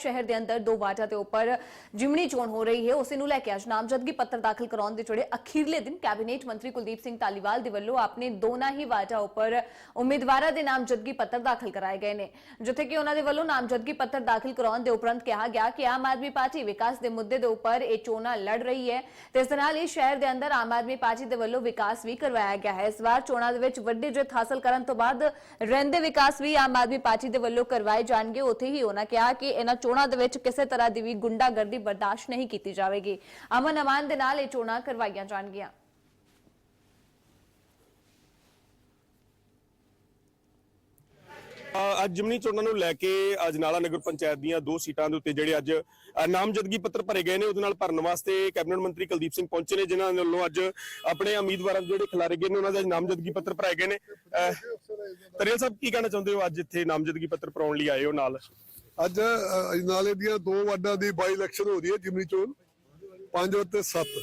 ਸ਼ਹਿਰ ਦੇ ਅੰਦਰ ਦੋ ਵਾਰਡਾਂ ਦੇ ਉੱਪਰ ਜਿਮਣੀ ਚੋਣ ਹੋ ਰਹੀ ਹੈ। ਉਸੇ ਨੂੰ ਲੈ ਕੇ ਅੱਜ ਨਾਮਜ਼ਦਗੀ ਪੱਤਰ ਦਾਖਲ ਕਰਾਉਣ ਦੇ ਜਿਹੜੇ ਅਖੀਰਲੇ ਦਿਨ ਕੈਬਨਿਟ ਮੰਤਰੀ ਕੁਲਦੀਪ ਸਿੰਘ ਧਾਲੀਵਾਲ ਦੇ ਵੱਲੋਂ ਆਪਣੇ ਦੋਨਾਂ ਹੀ ਵਾਰਡਾਂ ਉੱਪਰ ਉਮੀਦਵਾਰਾਂ ਦੇ ਨਾਮਜ਼ਦਗੀ ਪੱਤਰ ਦਾਖਲ ਕਰਾਏ ਗਏ ਨੇ, ਜਿੱਥੇ ਕਿ ਉਹਨਾਂ ਦੇ ਵੱਲੋਂ ਨਾਮਜ਼ਦਗੀ ਪੱਤਰ ਦਾਖਲ ਕਰਾਉਣ ਦੇ ਉਪਰੰਤ ਕਿਹਾ ਗਿਆ ਕਿ ਆਮ ਆਦਮੀ ਪਾਰਟੀ ਵਿਕਾਸ ਦੇ ਮੁੱਦੇ ਦੇ ਉੱਪਰ ਇਹ ਚੋਣਾਂ ਲੜ ਰਹੀ ਹੈ ਤੇ ਇਸ ਦੇ ਨਾਲ ਹੀ ਸ਼ਹਿਰ ਦੇ ਅੰਦਰ ਆਮ ਆਦਮੀ ਪਾਰਟੀ ਦੇ ਵੱਲੋਂ ਵਿਕਾਸ ਵੀ ਕਰਵਾਇਆ ਗਿਆ ਹੈ। ਇਸ ਵਾਰ ਚੋਣਾਂ ਦੇ ਵਿੱਚ ਵੱਡੀ ਜਿੱਤ ਹਾਸਲ ਕਰਨ ਤੋਂ ਬਾਅਦ ਰਹਿੰਦੇ ਵਿਕਾਸ ਵੀ ਆਮ ਆਦਮੀ ਪਾਰਟੀ ਦੇ ਵੱਲੋਂ ਕਰਵਾਏ ਜਾਣਗੇ। ਉੱਥੇ ਹੀ ਉਹਨਾਂ ਕਿਹਾ ਕਿ ਇਹਨਾਂ ਚੋਣਾਂ ਦੇ ਵਿੱਚ ਕਿਸੇ ਤਰ੍ਹਾਂ ਦੀ ਵੀ ਗੁੰਡਾਗਰਦੀ ਬਰਦਾਸ਼ਤ ਨਹੀਂ ਕੀਤੀ ਜਾਵੇਗੀ। ਅਮਨ ਅਮਾਨ ਦੇ ਨਾਲ ਇਹ ਚੋਣਾਂ ਕਰਵਾਈਆਂ ਜਾਣਗੀਆਂ। ਅੱਜ ਜਿਮਨੀ ਚੋਣਾਂ ਨੂੰ ਲੈ ਕੇ ਅਜਨਾਲਾ ਨਗਰ ਪੰਚਾਇਤ ਦੀਆਂ ਦੋ ਸੀਟਾਂ ਦੇ ਉੱਤੇ ਜਿਹੜੇ ਅੱਜ ਨਾਮਜ਼ਦਗੀ ਪੱਤਰ ਭਰੇ ਗਏ ਨੇ। ਉਹਦੇ ਨਾਲ ਭਰਨ ਵਾਸਤੇ ਕੈਬਨਿਟ ਮੰਤਰੀ ਕੁਲਦੀਪ ਸਿੰਘ ਪਹੁੰਚੇ ਨੇ ਜਿਨ੍ਹਾਂ ਦੇ ਵੱਲੋਂ ਅੱਜ ਆਪਣੇ ਉਮੀਦਵਾਰਾਂ ਦੇ ਜਿਹੜੇ ਖਿਲਾਰੇ ਗਏ ਨੇ ਉਹਨਾਂ ਦੇ ਨਾਮਜ਼ਦਗੀ ਪੱਤਰ ਭਰਾਏ ਗਏ ਨੇ। ਅ, ਸਾਹਿਬ ਕੀ ਕਹਿਣਾ ਚਾਹੁੰਦੇ ਹੋ? ਅੱਜ ਇੱਥੇ ਨਾਮਜ਼ਦਗੀ ਪੱਤਰ ਭਰਾਉਣ ਲਈ ਆਏ ਹੋ ਨਾਲ? ਅੱਜ ਅਜਨਾਲੇ ਦੀਆਂ ਦੋ ਵਾਰਡਾਂ ਦੀ ਬਾਈ ਇਲੈਕਸ਼ਨ ਹੋ ਰਹੀ ਹੈ ਜਿਮਨੀ ਚੋਣ 5 ਅਤੇ 7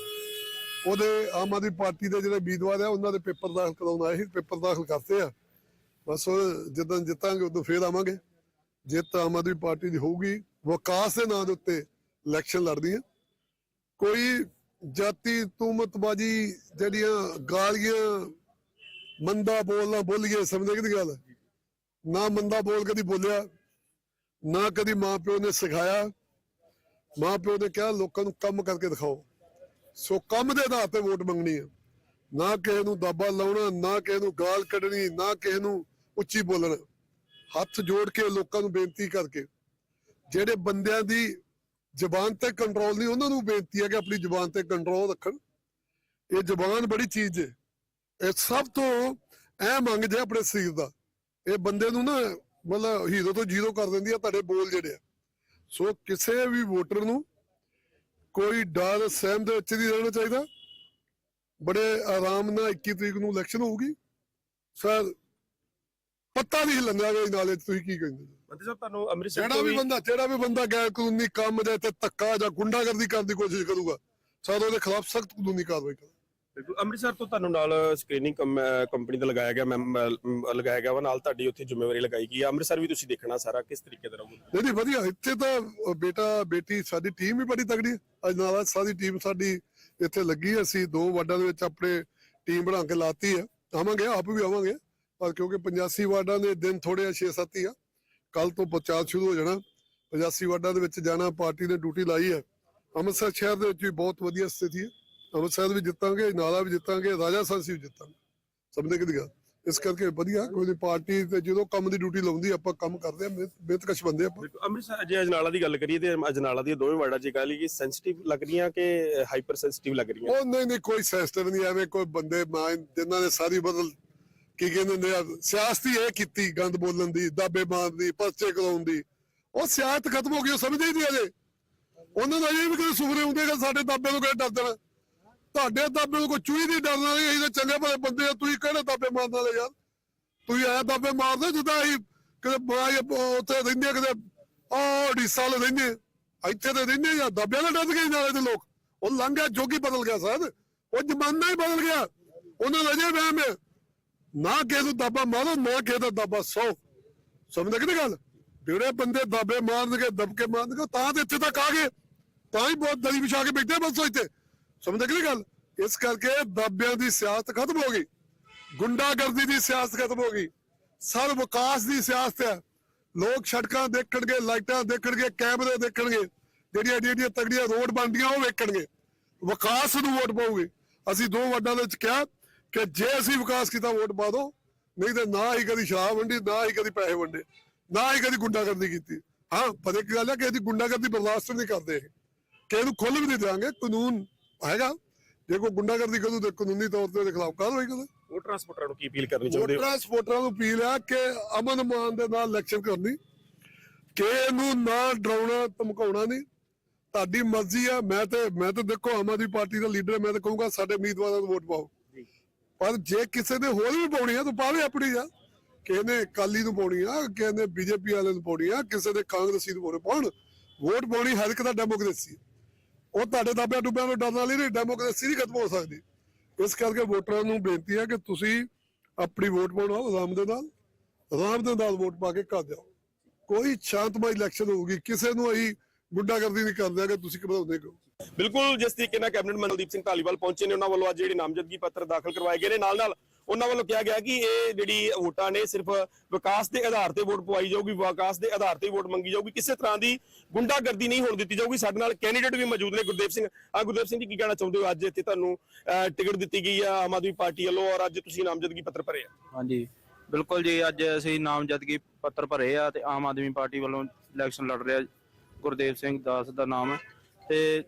ਉਹਦੇ ਆਮ ਆਦਮੀ ਪਾਰਟੀ ਦੇ ਜਿਹੜੇ ਉਮੀਦਵਾਰ ਆ, ਉਹਨਾਂ ਦੇ ਪੇਪਰ ਦਾਖਲ ਕਰਾਉਣ ਆਏ ਸੀ, ਪੇਪਰ ਦਾਖਲ ਕਰਤੇ ਆ। ਬਸ ਜਦੋਂ ਜਿੱਤਾਂਗੇ, ਉਦੋਂ ਫੇਰ ਆਵਾਂਗੇ। ਜਿੱਤ ਆਮ ਆਦਮੀ ਪਾਰਟੀ ਦੀ ਹੋਊਗੀ, ਵਿਕਾਸ ਦੇ ਨਾਂ ਦੇ ਉੱਤੇ ਇਲੈਕਸ਼ਨ ਲੜਦੀ ਹੈ ਕੋਈ ਜਾਤੀ ਤੁਮਤਬਾਜੀ ਜਿਹੜੀਆਂ ਗਾਲੀਆਂ, ਮੰਦਾ ਬੋਲਣਾ ਬੋਲੀਏ ਸਮਝਦੇ ਕਿਹਦੀ ਗੱਲ? ਨਾ ਮੰਦਾ ਬੋਲ ਕਦੀ ਬੋਲਿਆ ਨਾ ਕਦੀ ਮਾਂ ਪਿਓ ਨੇ ਸਿਖਾਇਆ, ਮਾਂ ਪਿਓ ਨੇ ਕਿਹਾ, ਲੋਕਾਂ ਨੂੰ ਕੰਮ ਕਰਕੇ ਦਿਖਾਓ। ਸੋ ਕੰਮ ਦੇ ਆਧਾਰ ਤੇ ਵੋਟ ਮੰਗਣੀ ਹੈ ਨਾ ਕਿਸੇ ਨੂੰ ਦਾਬਾ ਲਾਉਣਾ, ਨਾ ਕਿਸੇ ਨੂੰ ਗਾਲ ਕੱਢਣੀ, ਨਾ ਕਿਸੇ ਨੂੰ ਉੱਚੀ ਬੋਲਣਾ। ਹੱਥ ਜੋੜ ਕੇ ਲੋਕਾਂ ਨੂੰ ਬੇਨਤੀ ਕਰਕੇ, ਜਿਹੜੇ ਬੰਦਿਆਂ ਦੀ ਜ਼ਬਾਨ ਤੇ ਕੰਟਰੋਲ ਨਹੀਂ, ਉਹਨਾਂ ਨੂੰ ਬੇਨਤੀ ਹੈ ਕਿ ਆਪਣੀ ਜ਼ਬਾਨ ਤੇ ਕੰਟਰੋਲ ਰੱਖਣ। ਇਹ ਜ਼ਬਾਨ ਬੜੀ ਚੀਜ਼ ਹੈ ਇਹ ਸਭ ਤੋਂ ਅਹਿਮ ਅੰਗ ਜੇ ਆਪਣੇ ਸਰੀਰ ਦਾ। ਇਹ ਬੰਦੇ ਨੂੰ ਨਾ ਮਤਲਬ ਹੀਰੋ ਤੋਂ ਜ਼ੀਰੋ ਕਰ ਦਿੰਦੀ ਆ ਤੁਹਾਡੇ ਬੋਲ ਜਿਹੜੇ ਆ। ਸੋ ਕਿਸੇ ਵੀ ਵੋਟਰ ਨੂੰ ਕੋਈ ਡਰ ਸਹਿਮ ਦੇ ਵਿੱਚ ਨਹੀਂ ਰਹਿਣਾ ਚਾਹੀਦਾ। ਬੜੇ ਆਰਾਮ ਨਾਲ 21 ਤਰੀਕ ਨੂੰ ਇਲੈਕਸ਼ਨ ਹੋਊਗੀ। ਸਰ ਪੱਤਾ ਨਹੀਂ ਹਿਲਣਾ ਵੇ ਨਾਲੇ ਤੁਸੀਂ ਕੀ ਕਹਿੰਦੇ ਮੰਤਰੀ ਸਾਹਿਬ ਤੁਹਾਨੂੰ ਅੰਮ੍ਰਿਤਸਰ ਜਿਹੜਾ ਵੀ ਬੰਦਾ ਜਿਹੜਾ ਵੀ ਬੰਦਾ ਗੈਰ ਕਾਨੂੰਨੀ ਕੰਮ ਦੇ ਤੇ ਧੱਕਾ ਜਾਂ ਗੁੰਡਾਗਰਦੀ ਕਰਨ ਦੀ ਕੋਸ਼ਿਸ਼ ਕਰੂਗਾ ਸਰ ਉਹਦੇ ਖਿਲਾਫ ਸਖਤ ਕਾਨੂੰਨੀ ਕਾਰਵਾਈ ਕਰਾਂਗੇ ਬਿਲਕੁਲ। ਅੰਮ੍ਰਿਤਸਰ ਤੋਂ ਤੁਹਾਨੂੰ ਨਾਲ ਸਕਰੀਨਿੰਗ ਕੰਪਨੀ ਦਾ ਲਗਾਇਆ ਗਿਆ ਮੈਮ ਲਗਾਇਆ ਗਿਆ ਵਾ, ਨਾਲ ਤੁਹਾਡੀ ਉੱਥੇ ਜ਼ਿੰਮੇਵਾਰੀ ਲਗਾਈ ਗਈ ਹੈ ਅੰਮ੍ਰਿਤਸਰ ਵੀ ਤੁਸੀਂ ਦੇਖਣਾ ਸਾਰਾ, ਕਿਸ ਤਰੀਕੇ ਦਾ ਰਹੂਗਾ? ਨਹੀਂ ਨਹੀਂ, ਵਧੀਆ। ਇੱਥੇ ਤਾਂ ਬੇਟਾ, ਬੇਟੀ, ਸਾਡੀ ਟੀਮ ਵੀ ਬੜੀ ਤਗੜੀ ਹੈ ਅੱਜ ਨਾਲ ਟੀਮ ਸਾਡੀ ਇੱਥੇ ਲੱਗੀ ਅਸੀਂ ਦੋ ਵਾਰਡਾਂ ਦੇ ਵਿੱਚ ਆਪਣੇ ਟੀਮ ਬਣਾ ਕੇ ਲਾਤੀ ਹੈ ਆਵਾਂਗੇ, ਆਪ ਵੀ ਆਵਾਂਗੇ। ਪਰ ਕਿਉਂਕਿ 85 ਵਾਰਡਾਂ ਦੇ ਦਿਨ ਥੋੜੇ 6-7 ਹੀ ਆ। ਕੱਲ ਤੋਂ ਪ੍ਰਚਾਰ ਸ਼ੁਰੂ ਹੋ ਜਾਣਾ। 85 ਵਾਰਡਾਂ ਦੇ ਵਿੱਚ ਜਾਣਾ, ਪਾਰਟੀ ਨੇ ਡਿਊਟੀ ਲਾਈ ਹੈ ਅੰਮ੍ਰਿਤਸਰ ਸ਼ਹਿਰ ਦੇ ਵਿੱਚ ਵੀ ਬਹੁਤ ਵਧੀਆ ਸਥਿਤੀ ਹੈ ਅੰਮ੍ਰਿਤਸਰ ਵੀ ਜਿੱਤਾਂਗੇ ਨਾਲਾ ਵੀ ਜਿੱਤਾਂਗੇ ਰਾਜਾ ਸੰਸੀ ਵੀ ਜਿੱਤਾਂਗੇ। ਸਮਝਦੇ ਕਿ ਗੱਲ ਇਸ ਕਰਕੇ ਵਧੀਆ ਕੋਈ ਨਹੀਂ ਪਾਰਟੀ ਤੇ ਜਦੋਂ ਕੰਮ ਦੀ ਡਿਊਟੀ ਲਾਉਂਦੀ ਆਪਾਂ ਕੰਮ ਕਰਦੇ ਆ ਮਿਹਨਤਕਸ਼ ਬੰਦੇ ਆਪਾਂ। ਅੰਮ੍ਰਿਤਸਰ ਜੇ ਅਜਨਾਲਾ ਦੀ ਗੱਲ ਕਰੀਏ ਤੇ ਅਜਨਾਲਾ ਦੀਆਂ ਦੋਵੇਂ ਵਾਰਡਾਂ 'ਚ ਗੱਲ ਕਿ ਸੈਂਸਿਟਿਵ ਲੱਗ ਰਹੀਆਂ ਕਿ ਹਾਈਪਰ ਸੈਂਸਿਟਿਵ ਲੱਗ ਰਹੀਆਂ? ਉਹ ਨਹੀਂ ਨਹੀਂ ਕੋਈ ਸੈਂਸਿਟਿਵ ਨਹੀਂ ਐਵੇਂ ਕੋਈ ਬੰਦੇ ਮਾਂ ਜਿਨ੍ਹਾਂ ਨੇ ਸਾਰੀ ਬਦਲ ਕੀ ਕਹਿੰਦੇ ਹੁੰਦੇ ਆ ਸਿਆਸਤੀ ਇਹ ਕੀਤੀ ਗੰਦ ਬੋਲਣ ਦੀ ਦਾਬੇ ਮਾਰਨ ਦੀ ਪਰਚੇ ਕਰਾਉਣ ਦੀ। ਉਹ ਸਿਆਸਤ ਖਤਮ ਹੋ ਗਈ ਉਹ ਸਮਝਦੇ ਹੀ ਨਹੀਂ ਅਜੇ। ਉਹਨਾਂ ਦਾ ਇਹ ਵੀ ਕਦੇ ਸੁਪਨੇ ਹੁੰਦੇ ਕਿ ਸਾਡੇ ਦਾਬੇ ਨੂੰ ਕਿਹੜਾ ਡਰ ਦੇਣਾ। ਤੁਹਾਡੇ ਦਾਬੇ ਨੂੰ ਕੋਈ ਚੂਹੀ ਨਹੀਂ ਡਰਨਾ ਨਹੀਂ ਅਸੀਂ ਤਾਂ ਚੰਗੇ ਭਲੇ ਬੰਦੇ ਆ, ਤੁਸੀਂ ਕਿਹੜੇ ਦਾਬੇ ਮਾਰਨ ਵਾਲੇ ਯਾਰ? ਤੁਸੀਂ ਆਇਆ ਦਾਬੇ ਮਾਰਦੇ ਜਿੱਦਾਂ ਅਸੀਂ ਕਿਤੇ ਬਾਈ ਉੱਥੇ ਰਹਿੰਦੇ ਆ, ਕਿਤੇ ਆਹ ਢੀਸਾ ਲੈ ਰਹਿੰਦੇ ਆ। ਇੱਥੇ ਤੇ ਰਹਿੰਦੇ ਜਾਂ ਦਾਬਿਆਂ ਨਾਲ ਡਰ ਗਏ ਨਾਲੇ ਦੇ ਲੋਕ। ਉਹ ਲੰਘਿਆ ਜੋਗੀ ਬਦਲ ਗਿਆ ਸਾਦ ਉਹ ਜ਼ਮਾਨਾ ਹੀ ਬਦਲ ਗਿਆ। ਉਹਨਾਂ ਦਾ ਅਜੇ ਵਹਿਮ ਹੈ। ਨਾ ਕਿਸੇ ਨੂੰ ਦਾਬਾ ਮਾਰੋ, ਨਾ ਕਿਸੇ ਦਾ ਦਾਬਾ ਸੌ। ਸਮਝਦੇ ਕਿ ਨਹੀਂ ਗੱਲ? ਜਿਹੜੇ ਬੰਦੇ ਦਾਬੇ ਮਾਰਨਗੇ, ਦਬਕੇ ਮਾਰਨਗੇ ਤਾਂ ਤੇ ਇੱਥੇ ਤੱਕ ਆ ਗਏ। ਤਾਂ ਹੀ ਬਹੁਤ ਦਲੀ ਵਿਛਾ ਕੇ ਬੈਠੇ ਬਸ ਇੱਥੇ। ਸਮਝਦੇ ਕਿ ਗੱਲ? ਇਸ ਕਰਕੇ ਦਾਬਿਆਂ ਦੀ ਸਿਆਸਤ ਖਤਮ ਹੋ ਗਈ। ਗੁੰਡਾਗਰਦੀ ਦੀ ਸਿਆਸਤ ਖਤਮ ਹੋ ਗਈ। ਸਰ ਵਿਕਾਸ ਦੀ ਸਿਆਸਤ ਹੈ। ਲੋਕ ਸੜਕਾਂ ਦੇਖਣਗੇ, ਲਾਈਟਾਂ ਦੇਖਣਗੇ, ਕੈਮਰੇ ਦੇਖਣਗੇ। ਜਿਹੜੀਆਂ ਜਿਹੜੀਆਂ ਤਗੜੀਆਂ ਰੋਡ ਬਣਦੀਆਂ, ਉਹ ਵੇਖਣਗੇ। ਵਿਕਾਸ ਨੂੰ ਵੋਟ ਪਾਉਗੇ ਅਸੀਂ ਦੋ ਵਾਰਡਾਂ ਦੇ ਵਿੱਚ ਕਿਹਾ ਕਿ ਜੇ ਅਸੀਂ ਵਿਕਾਸ ਕੀਤਾ, ਵੋਟ ਪਾ ਦਿਓ। ਨਹੀਂ ਤਾਂ ਨਾ ਹੀ ਕਦੀ ਸ਼ਰਾਬ ਵੰਡੀ, ਨਾ ਹੀ ਕਦੀ ਪੈਸੇ ਵੰਡੇ। ਨਾ ਹੀ ਕਦੀ ਗੁੰਡਾਗਰਦੀ ਕੀਤੀ। ਹਾਂ, ਪਰ ਇੱਕ ਗੱਲ ਹੈ ਕਿ ਇਹਦੀ ਗੁੰਡਾਗਰਦੀ ਬਰਦਾਸ਼ਤ ਨਹੀਂ ਕਰਦੇ। ਕਿ ਇਹਨੂੰ ਖੁੱਲ ਵੀ ਨਹੀਂ ਦੇਵਾਂਗੇ ਕਾਨੂੰਨ ਹੈਗਾ ਜੇ ਕੋਈ ਗੁੰਡਾਗਰਦੀ ਕਰੂ ਤੇ ਕਾਨੂੰਨੀ ਤੌਰ ਤੇ ਉਹਦੇ ਖਿਲਾਫ ਕਾਰਵਾਈ ਕਰੋ ਉਹ ਟਰਾਂਸਪੋਰਟਰਾਂ ਨੂੰ ਕੀ ਅਪੀਲ ਕਰਨੀ ਚਾਹੁੰਦੇ ਹੋ? ਵੋਟਰਾਂ ਸਪੋਰਟਰਾਂ ਨੂੰ ਅਪੀਲ ਹੈ ਕਿ ਅਮਨ ਮਾਨ ਦੇ ਨਾਲ ਇਲੈਕਸ਼ਨ ਕਰਨੀ। ਕਿ ਇਹਨੂੰ ਨਾ ਡਰਾਉਣਾ ਧਮਕਾਉਣਾ ਨਹੀਂ। ਤੁਹਾਡੀ ਮਰਜ਼ੀ ਆ। ਮੈਂ ਤੇ ਮੈਂ ਤੇ ਦੇਖੋ ਆਮ ਆਦਮੀ ਪਾਰਟੀ ਦਾ ਲੀਡਰ ਮੈਂ ਤਾਂ ਕਹੂੰਗਾ ਸਾਡੇ ਉਮੀਦਵਾਰਾਂ ਨੂੰ ਵੋਟ ਪਾਓ। ਪਰ ਜੇ ਕਿਸੇ ਨੇ ਹੋਰ ਵੀ ਪਾਉਣੀ ਆ ਤਾਂ ਪਾਵੇ ਆਪਣੀ ਆ। ਕਿਸੇ ਨੇ ਅਕਾਲੀ ਨੂੰ ਪਾਉਣੀ ਆ ਕਿਸੇ ਨੇ ਬੀਜੇਪੀ ਵਾਲੇ ਨੂੰ ਪਾਉਣੀ ਆ ਕਿਸੇ ਨੇ ਕਾਂਗਰਸੀ ਨੂੰ ਪਾਉਣੀ ਪਾਉਣ ਵੋਟ ਪਾਉਣੀ ਹਰ ਇੱਕ ਦਾ ਡੈਮੋਕ੍ਰੇਸੀ ਉਹ ਤੁਹਾਡੇ ਦਾਬਿਆਂ ਡੁੱਬਿਆਂ ਨੂੰ ਡਰਨ ਵਾਲੀ ਨਹੀਂ ਡੈਮੋਕ੍ਰੇਸੀ ਨਹੀਂ ਖਤਮ ਹੋ ਸਕਦੀ। ਇਸ ਕਰਕੇ ਵੋਟਰਾਂ ਨੂੰ ਬੇਨਤੀ ਹੈ ਕਿ ਤੁਸੀਂ ਆਪਣੀ ਵੋਟ ਪਾਉਣਾ ਆਰਾਮ ਦੇ ਨਾਲ, ਆਰਾਮ ਦੇ ਨਾਲ ਵੋਟ ਪਾ ਕੇ ਘਰ ਜਾਓ। ਕੋਈ ਸ਼ਾਂਤਮਈ ਇਲੈਕਸ਼ਨ ਹੋਊਗੀ, ਕਿਸੇ ਨੂੰ ਅਸੀਂ ਗੁੰਡਾਗਰਦੀ ਨਹੀਂ ਕਰਦੇ ਦਿਆਂਗੇ ਤੁਸੀਂ ਘਬਰਾਉਂਦੇ ਕਿਉਂ? ਬਿਲਕੁਲ, ਜਿਸ ਤਰੀਕੇ ਨਾਲ ਕੈਬਨਿਟ ਮੰਤਰੀ ਸਿੰਘ ਧਾਲੀਵਾਲ ਪਹੁੰਚੇ ਨੇ, ਉਹਨਾਂ ਵੱਲੋਂ ਅੱਜ ਜਿਹੜੇ ਨਾਮਜ਼ਦਗੀ ਪੱਤਰ ਦਾਖਲ ਕਰਵਾਏ ਗਏ ਨੇ ਨਾਲ ਨਾਲ ਉਹਨਾਂ ਵੱਲੋਂ ਕਿਹਾ ਗਿਆ ਕਿ ਇਹ ਜਿਹੜੀ ਵੋਟਾਂ ਨੇ ਸਿਰਫ ਵਿਕਾਸ ਦੇ ਆਧਾਰ ਤੇ ਵੋਟ ਪਵਾਈ ਜਾਊਗੀ, ਵਿਕਾਸ ਦੇ ਆਧਾਰ ਤੇ ਵੋਟ ਮੰਗੀ ਜਾਊਗੀ। ਕਿਸੇ ਤਰ੍ਹਾਂ ਦੀ ਗੁੰਡਾਗਰਦੀ ਨਹੀਂ ਹੋਣ ਦਿੱਤੀ ਜਾਊਗੀ। ਸਾਡੇ ਨਾਲ ਕੈਂਡੀਡੇਟ ਵੀ ਮੌਜੂਦ ਨੇ, ਗੁਰਦੇਵ ਸਿੰਘ। ਆ ਗੁਰਦੇਵ ਸਿੰਘ ਜੀ, ਕੀ ਕਹਿਣਾ ਚਾਹੁੰਦੇ ਹੋ? ਅੱਜ ਇੱਥੇ ਤੁਹਾਨੂੰ ਟਿਕਟ ਦਿੱਤੀ ਗਈ ਆ ਆਮ ਆਦਮੀ ਪਾਰਟੀ ਵੱਲੋਂ ਔਰ ਅੱਜ ਤੁਸੀਂ ਨਾਮਜ਼ਦਗੀ ਪੱਤਰ ਭਰੇ ਆ। ਹਾਂਜੀ। ਬਿਲਕੁਲ ਜੀ, ਅੱਜ ਅਸੀਂ ਨਾਮਜ਼ਦਗੀ ਪੱਤਰ ਭਰੇ ਆ ਤੇ ਆਮ ਆਦਮੀ ਪਾਰਟੀ ਵੱਲੋਂ ਇਲੈਕਸ਼ਨ ਲੜ ਰਿਹਾ ਗੁਰਦੇਵ ਸਿੰਘ ਦਾਸ ਦਾ ਨਾਮ। ਹੈ ਤੇ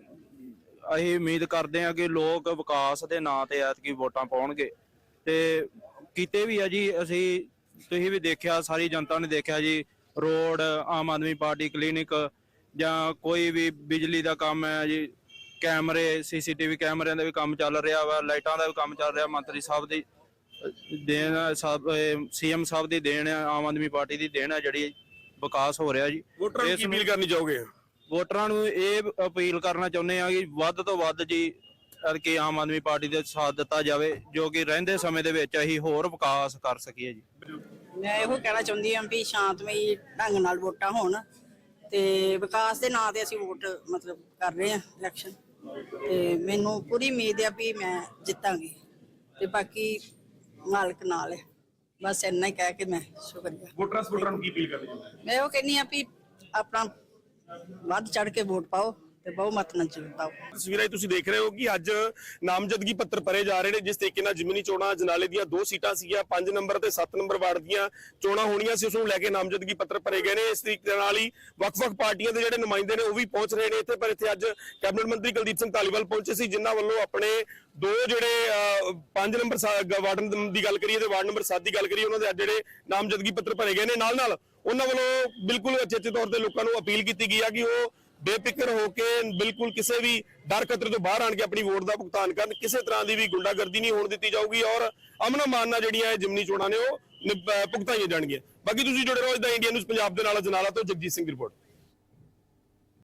ਅਸੀਂ ਉਮੀਦ ਕਰਦੇ ਹਾਂ ਕਿ ਲੋਕ ਵਿਕਾਸ ਦੇ ਨਾਂ ਤੇ ਐਤਕੀ ਵੋਟਾਂ ਪਾਉਣਗੇ। ਤੇ ਕੀਤੇ ਵੀ ਆ ਜੀ ਅਸੀਂ ਤੁਸੀਂ ਵੀ ਦੇਖਿਆ ਸਾਰੀ ਜਨਤਾ ਨੇ ਦੇਖਿਆ ਜੀ road Aam Aadmi party clinic ਜਾਂ ਕੋਈ ਵੀ ਬਿਜਲੀ ਦਾ ਕੰਮ ਹੈ ਜੀ ਕੈਮਰੇ ਸੀਸੀਟੀਵੀ ਕੈਮਰਿਆਂ ਦਾ ਵੀ ਕੰਮ ਚੱਲ ਰਿਹਾ ਵਾ ਲਾਈਟਾਂ ਦਾ ਵੀ ਕੰਮ ਚੱਲ ਰਿਹਾ ਮੰਤਰੀ ਸਾਹਿਬ ਦੀ ਦੇਣ ਸਭ ਸੀਐਮ ਸਾਹਿਬ ਦੀ ਦੇਣ ਆ ਆਮ ਆਦਮੀ ਪਾਰਟੀ ਦੀ ਦੇਣ ਆ ਜਿਹੜੀ ਵਿਕਾਸ ਹੋ ਰਿਹਾ ਜੀ। ਵੋਟਰਾਂ ਨੂੰ ਕੀ ਅਪੀਲ ਕਰਨੀ ਚਾਹੋਗੇ? ਵੋਟਰਾਂ ਨੂੰ ਇਹ ਅਪੀਲ ਕਰਨਾ ਚਾਹੁੰਦੇ ਆ ਕਿ ਵੱਧ ਤੋਂ ਵੱਧ ਜੀ ਕਿ ਆਮ ਆਦਮੀ ਪਾਰਟੀ ਦੇ ਸਾਥ ਦਿੱਤਾ ਜਾਵੇ ਜੋ ਕਿ ਰਹਿੰਦੇ ਸਮੇਂ ਦੇ ਵਿੱਚ ਅਸੀਂ ਹੋਰ ਵਿਕਾਸ ਕਰ ਸਕੀਏ ਜੀ। ਮੈਂ ਇਹੋ ਕਹਿਣਾ ਚਾਹੁੰਦੀ ਹਾਂ ਵੀ ਸ਼ਾਂਤਮਈ ਢੰਗ ਨਾਲ ਵੋਟਾਂ ਹੋਣ ਤੇ ਵਿਕਾਸ ਦੇ ਨਾਂ ਤੇ ਅਸੀਂ ਵੋਟ ਮਤਲਬ ਕਰ ਰਹੇ ਹਾਂ ਇਲੈਕਸ਼ਨ ਤੇ ਮੈਨੂੰ ਪੂਰੀ ਉਮੀਦ ਹੈ ਵੀ ਮੈਂ ਜਿੱਤਾਂਗੀ ਤੇ ਬਾਕੀ ਮਾਲਕ ਨਾਲ ਹੈ। ਬਸ ਇੰਨਾ ਹੀ ਕਹਿ ਕੇ ਮੈਂ ਸ਼ੁਕਰੀਆ। ਵੋਟਰਾਂ ਸਪੋਰਟਰਾਂ ਨੂੰ ਕੀ ਅਪੀਲ ਕਰਨੀ ਚਾਹੁੰਦੇ ਮੈਂ ਉਹ ਕਹਿੰਨੀ ਆ ਵੀ ਆਪਣਾ ਵੱਧ ਚੜ ਕੇ ਵੋਟ ਪਾਓ। ਤੇ ਬਹੁਮਤ ਨਾਲ ਪਾਓ ਤਸਵੀਰਾਂ 'ਚ ਤੁਸੀਂ ਦੇਖ ਰਹੇ ਹੋ ਕਿ ਅੱਜ ਨਾਮਜ਼ਦਗੀ ਪੱਤਰ ਭਰੇ ਜਾ ਰਹੇ ਨੇ, ਜਿਸ ਤਰੀਕੇ ਨਾਲ ਜਿਮਨੀ ਚੋਣਾਂ, ਜਨਾਲੇ ਦੀਆਂ ਦੋ ਸੀਟਾਂ ਸੀਗੀਆਂ 5 ਨੰਬਰ ਤੇ 7 ਨੰਬਰ ਵਾਰਡ ਦੀਆਂ ਚੋਣਾਂ ਹੋਣੀਆਂ ਸੀ, ਉਸ ਨੂੰ ਲੈ ਕੇ ਨਾਮਜ਼ਦਗੀ ਪੱਤਰ ਭਰੇ ਗਏ ਨੇ। ਇਸ ਤਰੀਕੇ ਨਾਲ ਹੀ ਵੱਖ-ਵੱਖ ਪਾਰਟੀਆਂ ਦੇ ਜਿਹੜੇ ਨੁਮਾਇੰਦੇ ਨੇ, ਉਹ ਵੀ ਪਹੁੰਚ ਰਹੇ ਨੇ ਇੱਥੇ, ਪਰ ਇੱਥੇ ਅੱਜ ਕੈਬਨਿਟ ਮੰਤਰੀ ਕੁਲਦੀਪ ਸਿੰਘ ਧਾਲੀਵਾਲ ਪਹੁੰਚੇ ਸੀ, ਜਿਨ੍ਹਾਂ ਵੱਲੋਂ ਆਪਣੇ ਦੋ ਜਿਹੜੇ 5 ਨੰਬਰ ਵਾਰਡ ਦੀ ਗੱਲ ਕਰੀਏ ਤੇ ਵਾਰਡ ਨੰਬਰ 7 ਦੀ ਗੱਲ ਕਰੀਏ, ਉਹਨਾਂ ਦੇ ਅੱਜ ਜਿਹੜੇ ਨਾਮਜ਼ਦਗੀ ਪੱਤਰ ਭਰੇ ਗਏ ਨੇ। ਨਾਲ ਨਾਲ ਉਹਨਾਂ ਵੱਲੋਂ ਬਿਲਕੁਲ ਅਚੇਤੇ ਤੌਰ ਤੇ ਲੋਕਾਂ ਨੂੰ ਅਪੀਲ ਕੀਤੀ ਗਈ ਆ ਕਿ ਉਹ ਬੇਫਿਕਰ ਹੋ ਕੇ ਬਿਲਕੁਲ ਕਿਸੇ ਵੀ ਡਰ ਖਤਰੇ ਤੋਂ ਬਾਹਰ ਆਣ ਕੇ ਆਪਣੀ ਵੋਟ ਦਾ ਭੁਗਤਾਨ ਕਰਨ, ਕਿਸੇ ਤਰ੍ਹਾਂ ਦੀ ਵੀ ਗੁੰਡਾਗਰਦੀ ਨਹੀਂ ਹੋਣ ਦਿੱਤੀ ਜਾਊਗੀ ਔਰ ਅਮਨ ਅਮਾਨ ਨਾਲ ਜਿਹੜੀਆਂ ਇਹ ਜਿਮਨੀ ਚੋਣਾਂ ਨੇ ਉਹ ਭੁਗਤਾਈਆਂ ਜਾਣਗੀਆਂ। ਬਾਕੀ ਤੁਸੀਂ ਜੁੜੇ ਰਹੋ ਇਦਾਂ ਇੰਡੀਆ ਨਿਊਜ਼ ਪੰਜਾਬ ਦੇ ਨਾਲ ਜਨਾਲਾ ਤੋਂ ਜਗਜੀਤ ਸਿੰਘ ਦੀ ਰਿਪੋਰਟ।